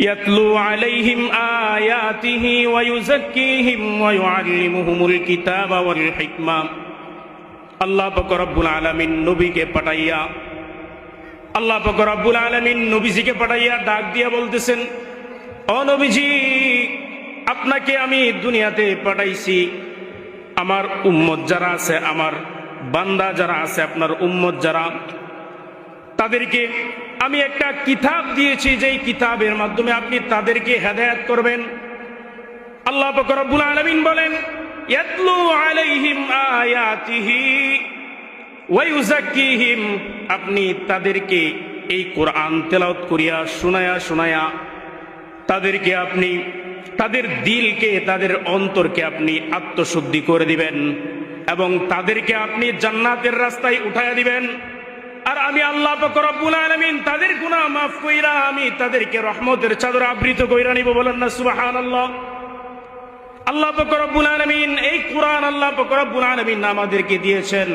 يتلو عليهم آياته ويزكيهم ويعلمهم الكتاب والحكمة আল্লাহ পাক রব্বুল আলামিন নবীকে পাঠাইয়া আল্লাহ পাক রব্বুল আলামিন নবীজিকে পাঠাইয়া ডাক দিয়া বলতেছেন ও নবীজি আপনাকে আমি দুনিয়াতে পাঠাইছি আমার উম্মত যারা আছে আমার বান্দা যারা আছে আপনার উম্মত যারা তাদেরকে আমি একটা কিতাব দিয়েছি, যেই কিতাবের মাধ্যমে আপনি তাদেরকে হেদায়াত করবেন। আল্লাহ পাক রব্বুল আলামিন বলেন আপনি তাদেরকে এই কোরআন তেলাওয়াত করিয়া শোনায়া শোনায়া তাদেরকে আপনি, তাদের দিলকে, তাদের অন্তরকে আপনি আত্মশুদ্ধি করে দিবেন এবং তাদেরকে আপনি জান্নাতের রাস্তায় উঠাইয়া দিবেন। আর আমি আল্লাহ আলামিন তাদের গুনাহ মাফ কইরা আমি তাদেরকে রহমতের চাদর আবৃত কইরা নিব বলেন না, সুবহানাল্লাহ। আল্লাহ পাক রব্বুল আলামিন, এই কোরআন আল্লাহ রব্বুল আলামিন আমাদেরকে দিয়েছেন।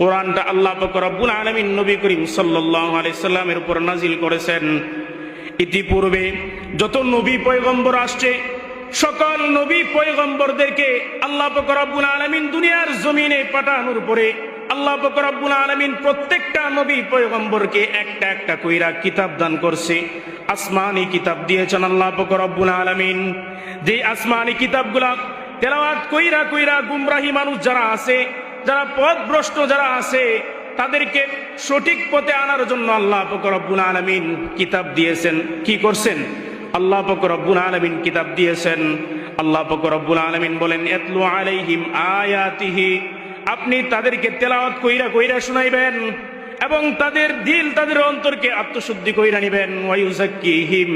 কোরআনটা আল্লাহ রব্বুল আলামিন নবী করিম সাল্লামের উপর নাজিল করেছেন। ইতিপূর্বে যত নবী পয়গম্বর আসছে, সকল নবী পয়গম্বরদেরকে আল্লাহ পাক রব্বুল আলামিন দুনিয়ার জমিনে পাঠানোর পরে আল্লাহ পাক আলমিন প্রত্যেকটা নবী পয়গম্বরকে একটা একটা কইরা কিতাব দান করছে। আসমানি কিতাব দিয়েছেন আল্লাহ পাক আলমিন। যে আসমানি কিতাবগুলা তেলাওয়াত কইরা কইরা গুমরাহি মানুষ যারা আছে, যারা পথভ্রষ্ট যারা আছে, তাদেরকে সঠিক পথে আনার জন্য আল্লাহ ফকরব্বুল আলমিন কিতাব দিয়েছেন। কি করছেন? আল্লাহ ফকরব্বুল আলমিন কিতাব দিয়েছেন। আল্লাহ ফকরব্বুল আলমিন বলেন, এতলু আলাইহিম আয়াতিহি আপনি তাদেরকে তেলাওয়াত কইরা কইরা শুনাইবেন এবং তাদের দিল তাদের অন্তরকে আত্মশুদ্ধি কইরা নিবেন। ওয়াইউজাক্কিহিম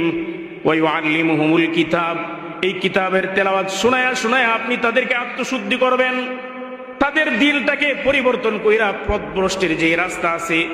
ওয়াইউআল্লিমুহুমুল কিতাব। এই কিতাবের তেলাওয়াত শোনায়া শোনায়া আপনি তাদেরকে আত্মশুদ্ধি করবেন। তাদের দিলটাকে পরিবর্তন কইরা পথভ্রষ্টের যে রাস্তা আছে